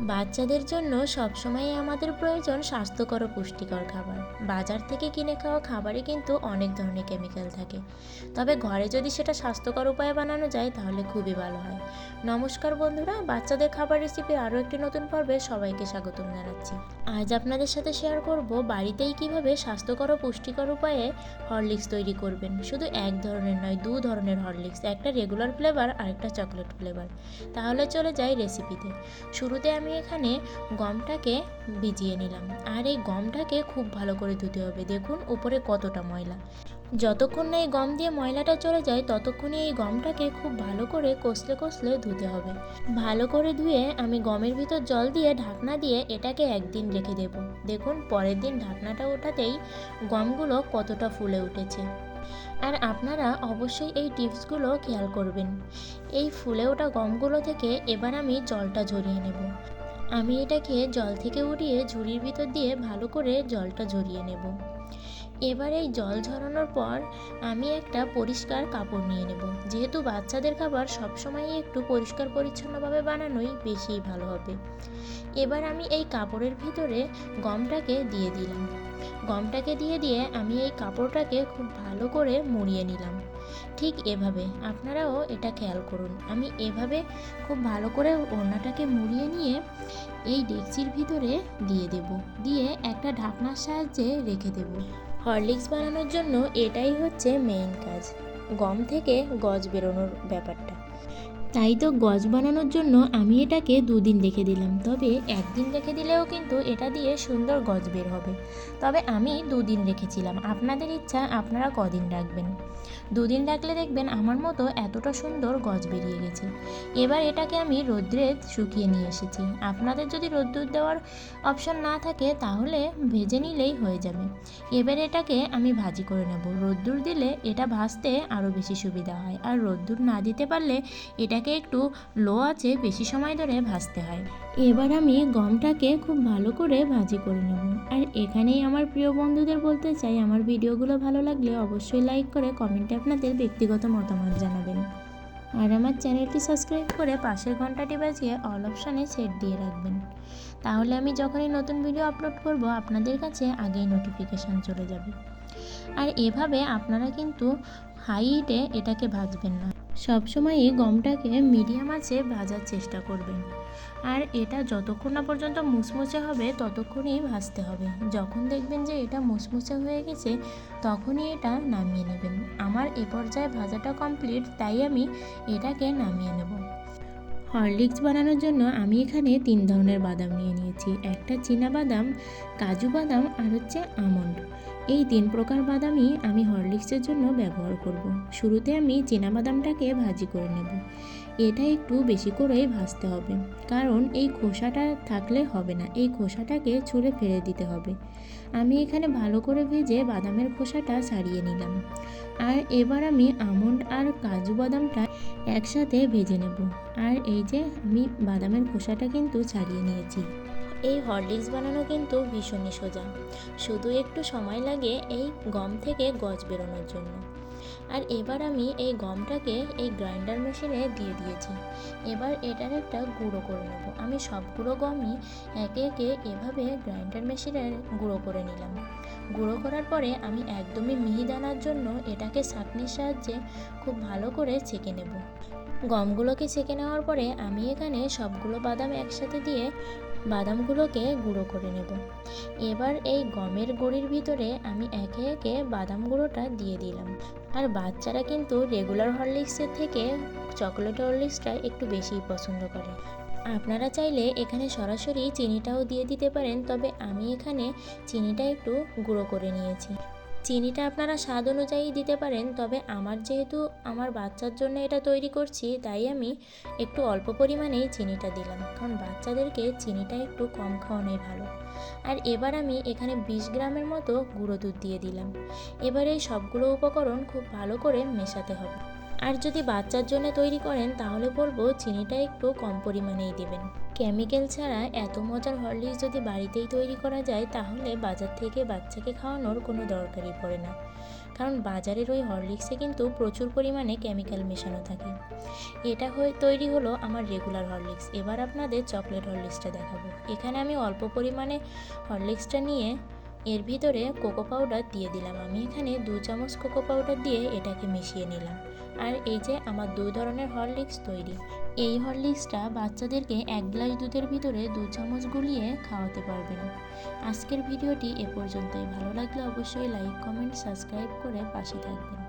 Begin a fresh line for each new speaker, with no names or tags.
বাচ্চাদের জন্য সবসময় আমাদের প্রয়োজন স্বাস্থ্যকর ও পুষ্টিকর খাবার। বাজার থেকে কিনে খাওয়া খাবারে কিন্তু অনেক ধরনের কেমিক্যাল থাকে। তবে ঘরে যদি সেটা স্বাস্থ্যকর উপায়ে বানানো যায়, তাহলে খুবই ভালো হয়। নমস্কার বন্ধুরা, বাচ্চাদের খাবার রেসিপি আরও একটি নতুন পর্বে সবাইকে স্বাগতম জানাচ্ছি। আজ আপনাদের সাথে শেয়ার করব বাড়িতেই কীভাবে স্বাস্থ্যকর ও পুষ্টিকর উপায়ে হরলিক্স তৈরি করবেন। শুধু এক ধরনের নয়, দু ধরনের হরলিক্স একটা রেগুলার ফ্লেভার আর একটা চকলেট ফ্লেভার তাহলে চলে যাই রেসিপিতে শুরুতে আমি এখানে গমটাকে ভিজিয়ে নিলাম। আর এই গমটাকে খুব ভালো করে ধুতে হবে। দেখুন, উপরে কতটা ময়লা। যতক্ষণ না এই গম দিয়ে ময়লাটা চলে যায়, ততক্ষণই এই গমটাকে খুব ভালো করে কষলে কষলে ধুতে হবে। ভালো করে ধুয়ে আমি গমের ভিতর জল দিয়ে ঢাকনা দিয়ে এটাকে একদিন রেখে দেব। দেখুন, পরের দিন ঢাকনাটা ওঠাতেই গমগুলো কতটা ফুলে উঠেছে। আর আপনারা অবশ্যই এই টিপসগুলো খেয়াল করবেন। এই ফুলে ওঠা গমগুলো থেকে এবার আমি জলটা ঝরিয়ে নেব। আমি এটাকে জল থেকে উঠিয়ে ঝুড়ির ভিতর দিয়ে ভালো করে জলটা ঝরিয়ে নেব। এবার এই জল ঝরানোর পর আমি একটা পরিষ্কার কাপড় নিয়ে নেব। যেহেতু বাচ্চাদের খাবার সবসময়ই একটু পরিষ্কার পরিচ্ছন্নভাবে বানানোই বেশি ভালো হবে। এবার আমি এই কাপড়ের ভিতরে গমটাকে দিয়ে দিলাম। গমটাকে দিয়ে দিয়ে আমি এই কাপড়টাকে খুব ভালো করে মুড়িয়ে নিলাম। ঠিক এভাবে, আপনারাও এটা খেয়াল করুন। আমি এভাবে খুব ভালো করে ওড়নাটাকে মুড়িয়ে নিয়ে এই ডেকচির ভিতরে দিয়ে দেব। দিয়ে একটা ঢাকনার সাহায্যে রেখে দেব। হরলিক্স বানানোর জন্য এটাই হচ্ছে মেইন কাজ। গম থেকে গজ বেরোনোর ব্যাপারটা। তাই তো গজ বানানোর জন্য আমি এটাকে দুদিন রেখে দিলাম। তবে একদিন রেখে দিলেও কিন্তু এটা দিয়ে সুন্দর গজ বের হবে। তবে আমি দুদিন রেখেছিলাম। আপনাদের ইচ্ছা, আপনারা কদিন রাখবেন? দুদিন রাখলে দেখবেন আমার মতো এতটা সুন্দর গজ বেরিয়ে গেছে। এবার এটাকে আমি রোদ্রে শুকিয়ে নিয়ে এসেছি। আপনাদের যদি রোদ্দুর দেওয়ার অপশন না থাকে, তাহলে ভেজে নিলেই হয়ে যাবে। এবার এটাকে আমি ভাজি করে নেব। রোদ্দুর দিলে এটা ভাজতে আরও বেশি সুবিধা হয়। আর রোদ্দুর না দিতে পারলে এটাকে একটু লো আছে বেশি সময় ধরে ভাজতে হয়। এবার আমি গমটাকে খুব ভালো করে ভাজি করে নেব। আর এখানেই আমার প্রিয় বন্ধুদের বলতে চাই, আমার ভিডিওগুলো ভালো লাগলে অবশ্যই লাইক করে কমেন্টে আপনাদের ব্যক্তিগত মতামত জানাবেন। আর আমার চ্যানেলটি সাবস্ক্রাইব করে পাশের ঘন্টাটি বাজিয়ে অল অপশানে সেট দিয়ে রাখবেন। তাহলে আমি যখনই নতুন ভিডিও আপলোড করব, আপনাদের কাছে আগেই নোটিফিকেশান চলে যাবে। আর এভাবে আপনারা কিন্তু হাই হিটে এটাকে ভাজবেন না। সবসময়ই গমটাকে মিডিয়াম আঁচে ভাজার চেষ্টা করবেন। আর এটা যতক্ষণ না পর্যন্ত মুচমুচে হবে, ততক্ষণই ভাজতে হবে। যখন দেখবেন যে এটা মুচমুচে হয়ে গেছে, তখনই এটা নামিয়ে নেবেন। আমার এ পর্যায়ে ভাজাটা কমপ্লিট, তাই আমি এটাকে নামিয়ে নেব। হরলিক্স বানানোর জন্য আমি এখানে তিন ধরনের বাদাম নিয়ে নিয়েছি। একটা চীনা বাদাম, কাজু বাদাম আর হচ্ছে আমন্ড। এই তিন প্রকার বাদামই আমি হরলিক্সের জন্য ব্যবহার করব। শুরুতে আমি চীনা বাদামটাকে ভাজি করে নেব। এটা একটু বেশি করেই ভাজতে হবে। কারণ এই খোসাটা থাকলে হবে না। এই খোসাটাকে ছুঁড়ে ফেলে দিতে হবে। আমি এখানে ভালো করে ভেজে বাদামের খোসাটা ছাড়িয়ে নিলাম। আর এবার আমি আমন্ড আর কাজু বাদামটা একসাথে ভেজে নেব। আর এই যে আমি বাদামের খোসাটা কিন্তু ছাড়িয়ে নিয়েছি। এই হরলিক্স বানানো কিন্তু ভীষণই সোজা। শুধু একটু সময় লাগে এই গম থেকে গজ বেরোনোর জন্য। আর এবার আমি এই গমটাকে এই গ্রাইন্ডার মেশিনে দিয়ে দিয়েছি। এবার এটার একটা গুঁড়ো করে নেব। আমি সবগুলো গমই একে একে এভাবে গ্রাইন্ডার মেশিনে গুঁড়ো করে নিলাম। গুঁড়ো করার পরে আমি একদমই মিহি দানার জন্য এটাকে ছাঁকনির সাহায্যে খুব ভালো করে ছেঁকে নেব। গমগুলোকে ছেঁকে নেওয়ার পরে আমি এখানে সবগুলো বাদাম একসাথে দিয়ে বাদামগুলোকে গুঁড়ো করে নেব। এবার এই গমের গুঁড়ির ভিতরে আমি একে একে বাদাম গুঁড়োটা দিয়ে দিলাম। আর বাচ্চারা কিন্তু রেগুলার হরলিক্সের থেকে চকলেট হরলিক্সটা একটু বেশিই পছন্দ করে। আপনারা চাইলে এখানে সরাসরি চিনিটাও দিয়ে দিতে পারেন, তবে আমি এখানে চিনিটা একটু গুঁড়ো করে নিয়েছি। চিনিটা আপনারা স্বাদ অনুযায়ী দিতে পারেন, তবে আমার যেহেতু আমার বাচ্চার জন্য এটা তৈরি করছি, তাই আমি একটু অল্প পরিমাণেই চিনিটা দিলাম, কারণ বাচ্চাদেরকে চিনিটা একটু কম খাওয়ানোই ভালো। আর এবার আমি এখানে বিশ গ্রামের মতো গুঁড়ো দুধ দিয়ে দিলাম। এবারে সবগুলো উপকরণ খুব ভালো করে মেশাতে হবে। আর যদি বাচ্চার জন্য তৈরি করেন, তাহলে বলব চিনিটা একটু কম পরিমাণেই দেবেন। কেমিক্যাল ছাড়া এত মজার হরলিক্স যদি বাড়িতেই তৈরি করা যায়, তাহলে বাজার থেকে বাচ্চাকে খাওয়ানোর কোনো দরকারই পড়ে না। কারণ বাজারের ওই হরলিক্সে কিন্তু প্রচুর পরিমাণে কেমিক্যাল মেশানো থাকে। এটা হয়ে তৈরি হলো আমার রেগুলার হরলিক্স। এবার আপনাদের চকলেট হরলিক্সটা দেখাবো। এখানে আমি অল্প পরিমাণে হরলিক্সটা নিয়ে এর ভিতরে কোকো পাউডার দিয়ে দিলাম। আমি এখানে দু চামচ কোকো পাউডার দিয়ে এটাকে মিশিয়ে নিলাম। আর এই যে আমার দু ধরনের হরলিক্স তৈরি। এই হরলিক্সটা বাচ্চাদেরকে এক গ্লাস দুধের ভিতরে দু চামচ গুলিয়ে খাওয়াতে পারবেন। আজকের ভিডিওটি এ পর্যন্তই। ভালো লাগলে অবশ্যই লাইক, কমেন্ট, সাবস্ক্রাইব করে পাশে থাকবেন।